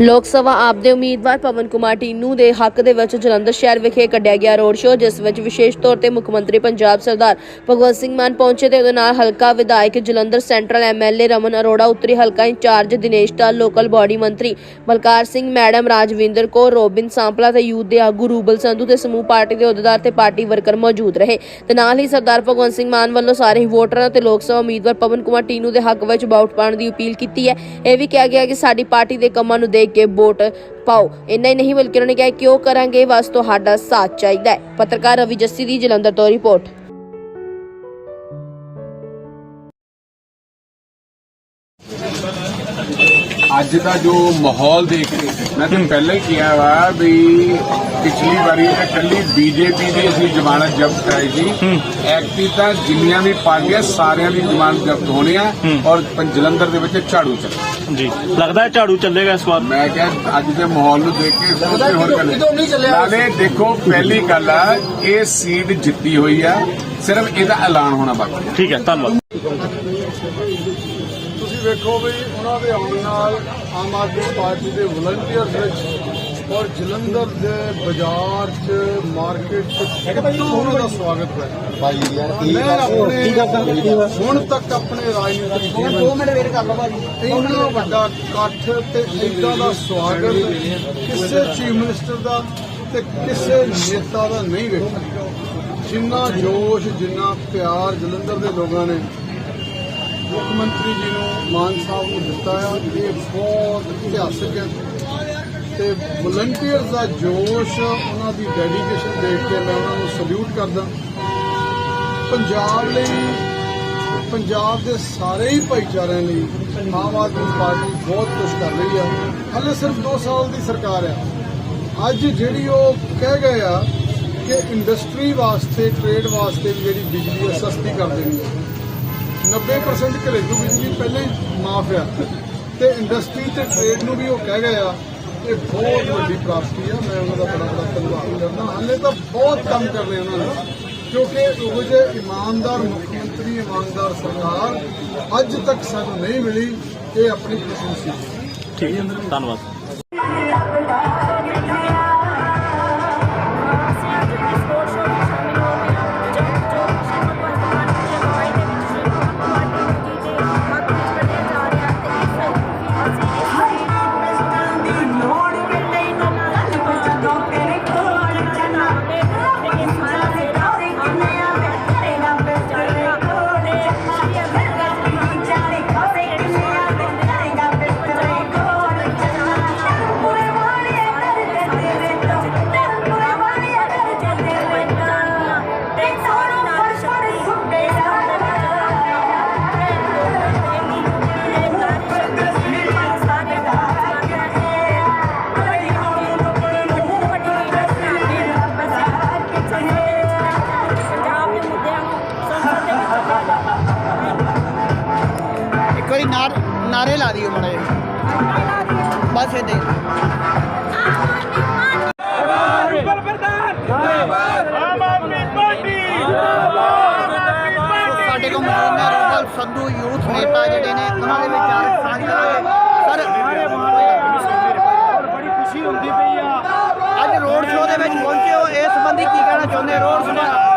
ਲੋਕ ਸਭਾ ਆਪ ਦੇ ਉਮੀਦਵਾਰ ਪਵਨ ਕੁਮਾਰ ਟੀਨੂ ਦੇ ਹੱਕ ਦੇ ਵਿੱਚ ਜਲੰਧਰ ਸ਼ਹਿਰ ਵਿਖੇ ਕੱਢਿਆ ਗਿਆ ਰੋਡ ਸ਼ੋਅ, ਜਿਸ ਵਿੱਚ ਵਿਸ਼ੇਸ਼ ਤੌਰ ਤੇ ਮੁੱਖ ਮੰਤਰੀ ਪੰਜਾਬ ਸਰਦਾਰ ਭਗਵੰਤ ਸਿੰਘ ਮਾਨ ਪਹੁੰਚੇ ਤੇ ਉਹਦੇ ਨਾਲ ਹਲਕਾ ਵਿਧਾਇਕ ਜਲੰਧਰ ਸੈਂਟਰਲ ਐਮਐਲਏ ਰਮਨ ਅਰੋੜਾ, ਉੱਤਰੀ ਹਲਕਾ ਇੰਚਾਰਜ ਦਿਨੇਸ਼ ਟਾਲ ਲੋਕਲ ਬਾਡੀ ਮੰਤਰੀ ਬਲਕਾਰ ਸਿੰਘ, ਮੈਡਮ ਰਾਜਵਿੰਦਰ ਕੌਰ ਰੋਬਿਨ ਸਾਂਪਲਾ ਤੇ ਯੂਥ ਦੇ ਆਗੂ ਰੂਬਲ ਸੰਧੂ ਤੇ ਸਮੂਹ ਪਾਰਟੀ ਦੇ ਅਹੁਦੇਦਾਰ ਤੇ ਪਾਰਟੀ ਵਰਕਰ ਮੌਜੂਦ ਰਹੇ। ਤੇ ਨਾਲ ਹੀ ਸਰਦਾਰ ਭਗਵੰਤ ਸਿੰਘ ਮਾਨ ਵੱਲੋਂ ਸਾਰੇ ਵੋਟਰਾਂ ਤੇ ਲੋਕ ਸਭਾ ਉਮੀਦਵਾਰ ਪਵਨ ਕੁਮਾਰ ਟੀਨੂ ਦੇ ਹੱਕ ਵਿੱਚ ਵੋਟ ਪਾਉਣ ਦੀ ਅਪੀਲ ਕੀਤੀ ਹੈ। ਇਹ ਵੀ ਕਿਹਾ ਗਿਆ ਕਿ ਸਾਡੀ ਪਾਰਟੀ ਦੇ ਕੰਮਾਂ ਨੂੰ ਦੇਖ ਕੇ ਵੋਟ ਪਾਓ। ਇੰਨਾ ਹੀ ਨਹੀਂ, ਬਲਕਿ ਉਹਨਾਂ ਨੇ ਕਿਹਾ ਕਿਉਂ ਕਰਾਂਗੇ, ਬਸ ਤੁਹਾਡਾ ਸਾਥ ਚਾਹੀਦਾ ਹੈ। ਪੱਤਰਕਾਰ ਰਵੀ ਜੱਸੀ ਦੀ ਜਲੰਧਰ ਤੋਂ ਰਿਪੋਰਟ। ਅੱਜ ਦਾ ਜੋ ਮਾਹੌਲ ਦੇਖ ਕੇ ਮੈਂ ਤਾਂ ਪਹਿਲਾਂ ਹੀ ਕਿਹਾ ਵਾ ਵੀ ਪਿਛਲੀ ਵਾਰੀ ਤਾਂ ਕੱਲੀ ਬੀਜੇਪੀ ਦੀ ਅਸੀਂ ਜ਼ਮਾਨਤ ਜ਼ਬਤ ਕਰਾਈ ਸੀ। ਐਕਟੀ ਤਾਂ ਜਿੰਨੀਆਂ ਵੀ ਪਾਰਟੀਆਂ ਸਾਰਿਆਂ ਦੀ ਜ਼ਮਾਨਤ ਜ਼ਬਤ ਹੋਣੀ ਆ ਔਰ ਜਲੰਧਰ ਦੇ ਵਿੱਚ ਝਾੜੂ ਚੱਲੇ ਜੀ। ਲੱਗਦਾ ਹੈ ਝਾੜੂ ਚੱਲੇਗਾ ਇਸ ਵਾਰ? ਮੈਂ ਕਿਹਾ ਅੱਜ ਦੇ ਮਾਹੌਲ ਨੂੰ ਦੇਖ ਕੇ ਸੋਚੇ ਹੋਰ ਗੱਲ ਨਾਲੇ ਦੇਖੋ ਪਹਿਲੀ ਗੱਲ ਆ ਇਹ ਸੀਟ ਜਿੱਤੀ ਹੋਈ ਆ ਸਿਰਫ ਇਹਦਾ ਐਲਾਨ ਹੋਣਾ ਬਾਕੀ ਠੀਕ ਹੈ ਧੰਨਵਾਦ। ਵੇਖੋ ਵੀ ਉਹਨਾਂ ਦੇ ਆਉਣ ਨਾਲ ਆਮ ਆਦਮੀ ਪਾਰਟੀ ਦੇ ਵਲੰਟੀਅਰਸ ਵਿੱਚ ਔਰ ਜਲੰਧਰ ਦੇ ਬਾਜ਼ਾਰ 'ਚ ਮਾਰਕੀਟ 'ਚ ਕਿੰਨਾ ਉਹਨਾਂ ਦਾ ਸਵਾਗਤ ਹੋਇਆ। ਭਾਈ ਯਾਰ ਮੈਂ ਆਪਣੇ ਹੁਣ ਤੱਕ ਆਪਣੇ ਰਾਜਨੀਤਿਕ ਜੀਵਨ 2 ਮਿੰਟ ਵੇਟ ਕਰ ਲਓ ਭਾਜੀ। ਇੰਨਾ ਵੱਡਾ ਇਕੱਠ ਤੇ ਇਦਾਂ ਦਾ ਸਵਾਗਤ ਕਿਸੇ ਚੀਫ ਮਿਨਿਸਟਰ ਦਾ ਤੇ ਕਿਸੇ ਨੇਤਾ ਦਾ ਨਹੀਂ ਵੇਖਿਆ। ਜਿੰਨਾ ਜੋਸ਼ ਜਿੰਨਾ ਪਿਆਰ ਜਲੰਧਰ ਦੇ ਲੋਕਾਂ ਨੇ ਮੁੱਖ ਮੰਤਰੀ ਜੀ ਨੂੰ ਮਾਨ ਸਾਹਿਬ ਨੂੰ ਦਿੱਤਾ ਆ ਇਹ ਬਹੁਤ ਇਤਿਹਾਸਕ ਹੈ ਤੇ ਵਲੰਟੀਅਰਸ ਦਾ ਜੋਸ਼ ਉਹਨਾਂ ਦੀ ਡੈਡੀਕੇਸ਼ਨ ਦੇਖ ਕੇ ਮੈਂ ਉਹਨਾਂ ਨੂੰ ਸਲੂਟ ਕਰਦਾ। ਪੰਜਾਬ ਲਈ, ਪੰਜਾਬ ਦੇ ਸਾਰੇ ਹੀ ਭਾਈਚਾਰਿਆਂ ਲਈ ਆਮ ਆਦਮੀ ਪਾਰਟੀ ਬਹੁਤ ਕੁਝ ਕਰ ਰਹੀ ਆ। ਹਲੇ ਸਿਰਫ 2 ਸਾਲ ਦੀ ਸਰਕਾਰ ਆ। ਅੱਜ ਜਿਹੜੀ ਉਹ ਕਹਿ ਗਏ ਆ ਕਿ ਇੰਡਸਟਰੀ ਵਾਸਤੇ ਟ੍ਰੇਡ ਵਾਸਤੇ ਵੀ ਜਿਹੜੀ ਬਿਜਲੀ ਹੈ ਸਸਤੀ ਕਰ ਦੇਣੀ ਹੈ 90% ਘਰੇਲੂ ਬਿਜਲੀ ਪਹਿਲਾਂ ਹੀ ਮਾਫ ਆ। ਤੇ ਇੰਡਸਟਰੀ ਤੇ ਟ੍ਰੇਡ ਨੂੰ ਵੀ ਉਹ ਕਹਿ ਗਏ ਆ ਇਹ ਬਹੁਤ ਵੱਡੀ ਪ੍ਰਾਪਤੀ ਆ, ਮੈਂ ਉਹਨਾਂ ਦਾ ਬੜਾ ਬੜਾ ਧੰਨਵਾਦ ਕਰਦਾ। ਹਾਲੇ ਤਾਂ ਬਹੁਤ ਕੰਮ ਕਰ ਕਰਨੇ ਉਹਨਾਂ ਨੇ, ਕਿਉਂਕਿ ਉਹ ਜਿਹੇ ਇਮਾਨਦਾਰ ਮੁੱਖ ਮੰਤਰੀ, ਇਮਾਨਦਾਰ ਸਰਕਾਰ ਅੱਜ ਤੱਕ ਸਾਨੂੰ ਨਹੀਂ ਮਿਲੀ, ਇਹ ਆਪਣੀ ਖੁਸ਼ੀ ਸੀ ਠੀਕ ਹੈ, ਧੰਨਵਾਦ। ਇੱਕ ਵਾਰੀ ਨਾਰ ਨਾਰੇ ਲਾ ਦਿਓ ਮੜੇ ਬਸ ਇਹਦੇ ਸਾਡੇ ਕੋਲ ਮੌਜੂਦ ਨੇ ਰੂਬਲ ਸੰਧੂ, ਯੂਥ ਨੇਤਾ ਜਿਹੜੇ ਨੇ, ਉਹਨਾਂ ਦੇ ਵਿਚਾਰ ਸਾਂਝ ਕਰਾਂਗੇ ਅੱਜ ਰੋਡ ਸ਼ੋਅ ਦੇ ਵਿੱਚ ਪਹੁੰਚੇ ਹੋ, ਇਸ ਸੰਬੰਧੀ ਕੀ ਕਹਿਣਾ ਚਾਹੁੰਦੇ ਰੋਡ ਸ਼ੋਅ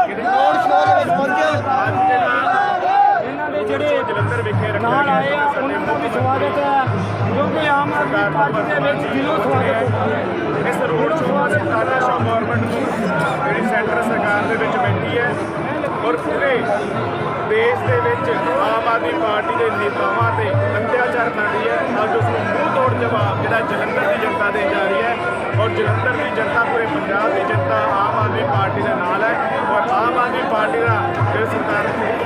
ਪਾਰਟੀ ਦੇ ਵਿੱਚ ਦਿਲੋਂ ਸਵਾਗਤ ਹੈ ਇਸ ਰੋਡ ਸ਼ੋਅ ਦੇ ਤਾਨਾਸ਼ਾਹ ਗਵਰਨਮੈਂਟ ਨੂੰ ਜਿਹੜੀ ਸੈਂਟਰ ਸਰਕਾਰ ਦੇ ਵਿੱਚ ਬੈਠੀ ਹੈ ਔਰ ਪੂਰੇ ਦੇਸ਼ ਦੇ ਵਿੱਚ ਆਮ ਆਦਮੀ ਪਾਰਟੀ ਦੇ ਨੇਤਾਵਾਂ ਤੇ ਅਤਿਆਚਾਰ ਕਰ ਰਹੀ ਹੈ ਅੱਜ ਉਸ ਨੂੰ ਮੂੰਹ ਤੋੜ ਜਵਾਬ ਜਿਹੜਾ ਜਲੰਧਰ ਦੀ ਜਨਤਾ ਦੇ ਜਾ ਰਹੀ ਹੈ ਔਰ ਜਲੰਧਰ ਦੀ ਜਨਤਾ ਪੂਰੇ ਪੰਜਾਬ ਦੀ ਜਨਤਾ ਆਮ ਆਦਮੀ ਪਾਰਟੀ ਦੇ ਨਾਲ ਹੈ ਔਰ ਆਮ ਆਦਮੀ ਪਾਰਟੀ ਦਾ ਸਰਕਾਰ ਦੇ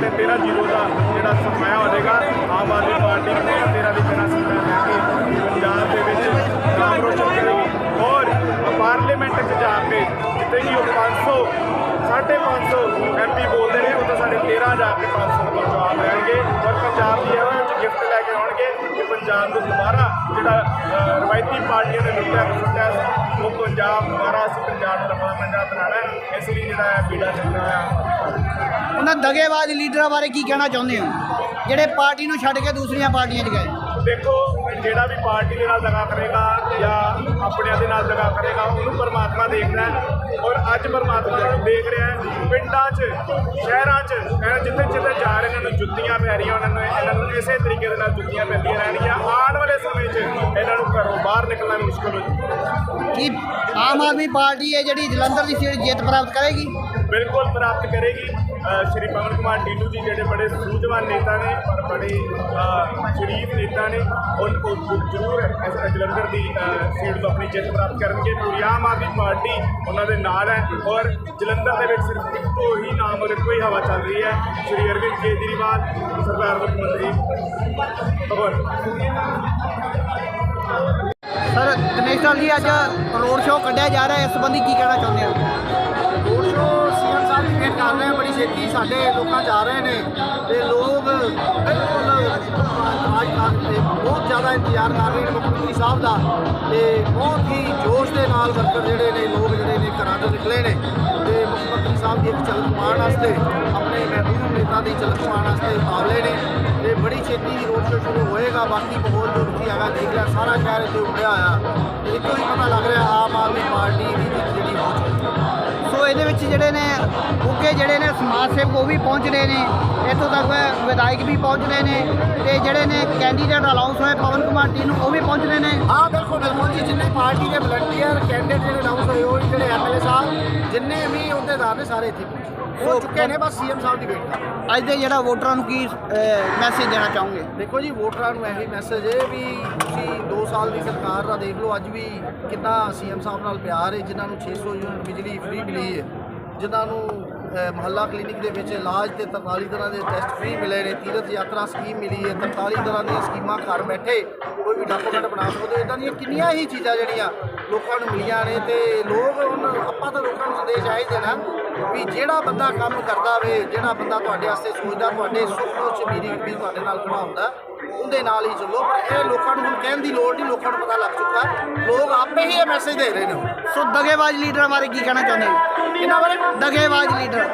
ਤੇ 13 ਜ਼ੀਰੋ ਦਾ ਜਿਹੜਾ ਸਰਮਾਇਆ ਹੋ ਜਾਏਗਾ ਆਮ ਆਦਮੀ ਪਾਰਟੀ ਨੇ 13 500 ਪੰਜਾਬ ਕਿ ਪੰਜਾਬ ਨੂੰ ਦੁਬਾਰਾ ਜਿਹੜਾ ਰਵਾਇਤੀ ਪਾਰਟੀਆਂ ਦੇ ਲੁੱਟਿਆ ਖਸੁੱਟਿਆ ਸੀ। ਉਹ ਪੰਜਾਬ ਦੁਬਾਰਾ ਅਸੀਂ ਪੰਜਾਬ ਨੂੰ ਪੰਜਾਬ ਬਣਾਉਣਾ ਇਸ ਲਈ ਜਿਹੜਾ ਹੈ ਬੀੜਾ ਚੱਲਣਾ ਹੈ ਉਹਨਾਂ ਦਗੇਬਾਜ਼ ਲੀਡਰਾਂ ਬਾਰੇ ਕੀ ਕਹਿਣਾ ਚਾਹੁੰਦੇ ਹੋ? ਜਿਹੜੇ ਪਾਰਟੀ ਨੂੰ ਛੱਡ ਕੇ ਦੂਸਰੀਆਂ ਪਾਰਟੀਆਂ 'ਚ ਗਏ। ਦੇਖੋ ਜਿਹੜਾ ਵੀ ਪਾਰਟੀ ਦੇ ਨਾਲ ਦਗਾ ਕਰੇਗਾ ਜਾਂ ਆਪਣਿਆਂ ਦੇ ਨਾਲ ਦਗਾ ਕਰੇਗਾ ਉਹਨੂੰ ਪਰਮਾਤਮਾ ਦੇਖਦਾ ਹੈ ਔਰ ਅੱਜ ਪਰਮਾਤਮਾ ਨੂੰ ਦੇਖ ਰਿਹਾ ਹੈ ਪਿੰਡਾਂ 'ਚ ਸ਼ਹਿਰਾਂ 'ਚ ਜਿੱਥੇ ਜਿੱਥੇ ਜਾ ਰਹੇ ਇਹਨਾਂ ਨੂੰ ਜੁੱਤੀਆਂ ਪੈ ਰਹੀਆਂ ਉਹਨਾਂ ਨੂੰ ਇਹਨਾਂ ਨੂੰ ਇਸੇ ਤਰੀਕੇ ਦੇ ਨਾਲ ਜੁੱਤੀਆਂ ਪੈਂਦੀਆਂ ਰਹਿਣਗੀਆਂ। ਆਉਣ ਵਾਲੇ ਸਮੇਂ 'ਚ ਇਹਨਾਂ ਨੂੰ ਘਰੋਂ ਬਾਹਰ ਨਿਕਲਣਾ ਮੁਸ਼ਕਲ ਹੋ ਜਾਊਗਾ। ਕੀ ਆਮ ਆਦਮੀ ਪਾਰਟੀ ਹੈ ਜਿਹੜੀ ਜਲੰਧਰ ਦੀ ਸੀਟ ਜਿੱਤ ਪ੍ਰਾਪਤ ਕਰੇਗੀ? ਬਿਲਕੁਲ ਪ੍ਰਾਪਤ ਕਰੇਗੀ। ਸ਼੍ਰੀ ਪਵਨ ਕੁਮਾਰ ਟੀਨੂ ਜੀ ਜਿਹੜੇ ਬੜੇ ਸੂਝਵਾਨ ਨੇਤਾ ਨੇ ਔਰ ਬੜੇ ਸ਼ਰੀਫ ਨੇਤਾ ਨੇ ਉਹ ਉਹ ਜ਼ਰੂਰ ਇਸ ਜਲੰਧਰ ਦੀ ਸੀਟ ਤੋਂ ਆਪਣੀ ਜਿੱਤ ਪ੍ਰਾਪਤ ਕਰਨਗੇ। ਪੂਰੀ ਆਮ ਆਦਮੀ ਪਾਰਟੀ ਉਹਨਾਂ ਦੇ ਨਾਲ ਹੈ ਔਰ ਜਲੰਧਰ ਦੇ ਵਿੱਚ ਸਿਰਫ ਇੱਕੋ ਹੀ ਨਾਮ ਔਰ ਇੱਕੋ ਹੀ ਹਵਾ ਚੱਲ ਰਹੀ ਹੈ। ਸ਼੍ਰੀ ਅਰਵਿੰਦ ਕੇਜਰੀਵਾਲ ਸਰਦਾਰ ਮੁੱਖ ਮੰਤਰੀ ਭਗਵੰਤ ਸਰ ਲਾਲ ਜੀ ਅੱਜ ਰੋਡ ਸ਼ੋਅ ਕੱਢਿਆ ਜਾ ਰਿਹਾ ਹੈ। ਇਸ ਸੰਬੰਧੀ ਕੀ ਕਹਿਣਾ ਚਾਹੁੰਦੇ ਹੋ? ਰੋਡ ਸ਼ੋ ਕਰ ਰਹੇ ਆ, ਬੜੀ ਛੇਤੀ ਸਾਡੇ ਲੋਕਾਂ ਜਾ ਰਹੇ ਨੇ ਤੇ ਲੋਕ ਬਿਲਕੁਲ ਰਾਜ ਖਾਨ ਤੇ ਬਹੁਤ ਜ਼ਿਆਦਾ ਇੰਤਜ਼ਾਰ ਕਰ ਰਹੇ ਨੇ ਮੁੱਖ ਮੰਤਰੀ ਸਾਹਿਬ ਦਾ ਤੇ ਬਹੁਤ ਹੀ ਜੋਸ਼ ਦੇ ਨਾਲ ਵਰਕਰ ਜਿਹੜੇ ਨੇ, ਲੋਕ ਜਿਹੜੇ ਨੇ ਘਰਾਂ ਤੋਂ ਨਿਕਲੇ ਨੇ ਤੇ ਮੁੱਖ ਮੰਤਰੀ ਸਾਹਿਬ ਦੀ ਇੱਕ ਝਲਕ ਮਾਰਨ ਵਾਸਤੇ, ਆਪਣੇ ਮਹਿਬੂਬ ਨੇਤਾ ਦੀ ਝਲਕ ਮਾਰਨ ਵਾਸਤੇ ਆਵਲੇ ਨੇ ਤੇ ਬੜੀ ਛੇਤੀ ਹੀ ਰੋਡ ਸ਼ੋ ਸ਼ੁਰੂ ਹੋਏਗਾ, ਬਾਕੀ ਮਾਹੌਲ ਜੋ ਤੁਸੀਂ ਹੈਗਾ ਦੇਖ ਲਿਆ, ਸਾਰਾ ਸ਼ਹਿਰ ਇੱਥੇ ਉੱਡਿਆ ਹੋਇਆ। ਇੱਕੋ ਹੀ ਪਤਾ ਲੱਗ ਰਿਹਾ, ਆਮ ਆਦਮੀ ਪਾਰਟੀ ਦੀ ਜਿਹੜੀ ਹੋ ਚੁੱਕੀ ਸੋ ਇਹਦੇ ਵਿੱਚ ਜਿਹੜੇ ਨੇ ਉੱਗੇ ਜਿਹੜੇ ਨੇ ਸਮਾਜ ਸੇਵਕ ਉਹ ਵੀ ਪਹੁੰਚ ਰਹੇ ਨੇ। ਇੱਥੋਂ ਤੱਕ ਵਿਧਾਇਕ ਵੀ ਪਹੁੰਚ ਰਹੇ ਨੇ ਤੇ ਜਿਹੜੇ ਨੇ ਕੈਂਡੀਡੇਟ ਅਲਾਉਂਸ ਹੋਏ ਪਵਨ ਕੁਮਾਰ ਟੀਨੂ ਉਹ ਵੀ ਪਹੁੰਚ ਰਹੇ ਨੇ। ਹਾਂ ਬਿਲਕੁਲ ਬਿਲਕੁਲ ਜੀ ਜਿੰਨੇ ਪਾਰਟੀ ਦੇ ਵਲੰਟੀਅਰ ਕੈਂਡੀਡੇਟ ਜਿਹੜੇ ਅਨਾਉਂਸ ਹੋਏ ਉਹ ਜਿਹੜੇ ਐਮਐਲਏ ਸਾਹਿਬ ਜਿੰਨੇ ਵੀ ਅਹੁਦੇਦਾਰ ਨੇ ਸਾਰੇ ਇੱਥੇ ਹੋ ਚੁੱਕੇ ਨੇ ਬਸ ਸੀਐਮ ਸਾਹਿਬ ਦੀ ਵੇਟ ਕਰ ਨੇ। ਅੱਜ ਦੇ ਜਿਹੜਾ ਵੋਟਰਾਂ ਨੂੰ ਕੀ ਮੈਸੇਜ ਦੇਣਾ ਚਾਹੋਗੇ? ਦੇਖੋ ਜੀ ਵੋਟਰਾਂ ਨੂੰ ਇਹੀ ਮੈਸੇਜ ਹੈ ਵੀ ਤੁਸੀਂ 2 ਸਾਲ ਦੀ ਸਰਕਾਰ ਦਾ ਦੇਖ ਲਓ ਅੱਜ ਵੀ ਕਿੰਨਾ ਸੀਐਮ ਸਾਹਿਬ ਨਾਲ ਪਿਆਰ ਹੈ ਜਿਨ੍ਹਾਂ ਨੂੰ 600 ਯੂਨਿਟ ਬਿਜਲੀ ਫ੍ਰੀ ਮਿਲੀ ਜਿਨ੍ਹਾਂ ਨੂੰ ਅਹ, ਮਹੱਲਾ ਕਲੀਨਿਕ ਦੇ ਵਿੱਚ ਇਲਾਜ ਤੇ 43 ਤਰ੍ਹਾਂ ਦੇ ਟੈਸਟ ਫ੍ਰੀ ਮਿਲੇ ਨੇ ਤੀਰਥ ਯਾਤਰਾ ਸਕੀਮ ਮਿਲੀ ਹੈ 43 ਤਰ੍ਹਾਂ ਦੀਆਂ ਸਕੀਮਾਂ ਘਰ ਬੈਠੇ ਕੋਈ ਵੀ ਡਾਕੂਮੈਂਟ ਬਣਾ ਸਕਦੇ ਹੋ। ਇਦਾਂ ਦੀਆਂ ਕਿੰਨੀਆਂ ਹੀ ਚੀਜ਼ਾਂ ਜਿਹੜੀਆਂ ਲੋਕਾਂ ਨੂੰ ਮਿਲੀਆਂ ਨੇ ਤੇ ਲੋਕ ਹੁਣ ਆਪਾਂ ਤਾਂ ਲੋਕਾਂ ਨੂੰ ਸੰਦੇਸ਼ ਆਹੀ ਦੇਣਾ ਵੀ ਜਿਹੜਾ ਬੰਦਾ ਕੰਮ ਕਰਦਾ ਵੇ ਜਿਹੜਾ ਬੰਦਾ ਤੁਹਾਡੇ ਵਾਸਤੇ ਸੋਚਦਾ ਤੁਹਾਡੇ ਸੁੱਖ ਦੁੱਖ ਮੇਰੀ ਵੀ ਤੁਹਾਡੇ ਨਾਲ ਖੜਾ ਹੁੰਦਾ ਉਹਦੇ ਨਾਲ ਹੀ ਚੱਲੋ। ਪਰ ਇਹ ਲੋਕਾਂ ਨੂੰ ਹੁਣ ਕਹਿਣ ਦੀ ਲੋੜ ਨਹੀਂ ਲੋਕਾਂ ਨੂੰ ਪਤਾ ਲੱਗ ਚੁੱਕਾ ਲੋਕ ਆਪੇ ਹੀ ਇਹ ਮੈਸੇਜ ਦੇ ਰਹੇ ਨੇ। ਸੋ ਦਗੇਬਾਜ਼ ਲੀਡਰਾਂ ਬਾਰੇ ਕੀ ਕਹਿਣਾ ਚਾਹੁੰਦੇ ਹੋ? ਇਹਨਾਂ ਬਾਰੇ? ਦਗੇਬਾਜ਼ ਲੀਡਰ।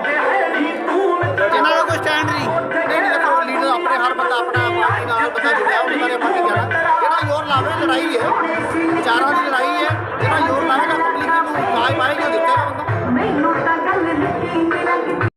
ਇਹਨਾਂ ਦਾ ਕੋਈ ਸਟੈਂਡ ਨਹੀਂ? ਨਹੀਂ ਦੇਖੋ ਲੀਡਰ ਆਪਣੇ ਹਰ ਬੰਦਾ ਆਪਣਾ ਪਾਰਟੀ ਨਾਲ ਬੰਦਾ ਜੁੜਿਆ ਉਹਦੇ ਬਾਰੇ ਆਪਾਂ ਕੀ ਕਹਿਣਾ? ਜਿਹੜਾ ਜ਼ੋਰ ਲਾਵੇ ਲੜਾਈ ਹੈ। ਵਿਚਾਰਾਂ ਦੀ ਲੜਾਈ ਹੈ। ਜਿਹੜਾ ਜ਼ੋਰ ਲਾਵੇਗਾ ਪਬਲਿਕ ਨੂੰ ਕਾਇ ਪਾਏਗਾ ਦਿੱਤੇਗਾ ਬੰਦਾ।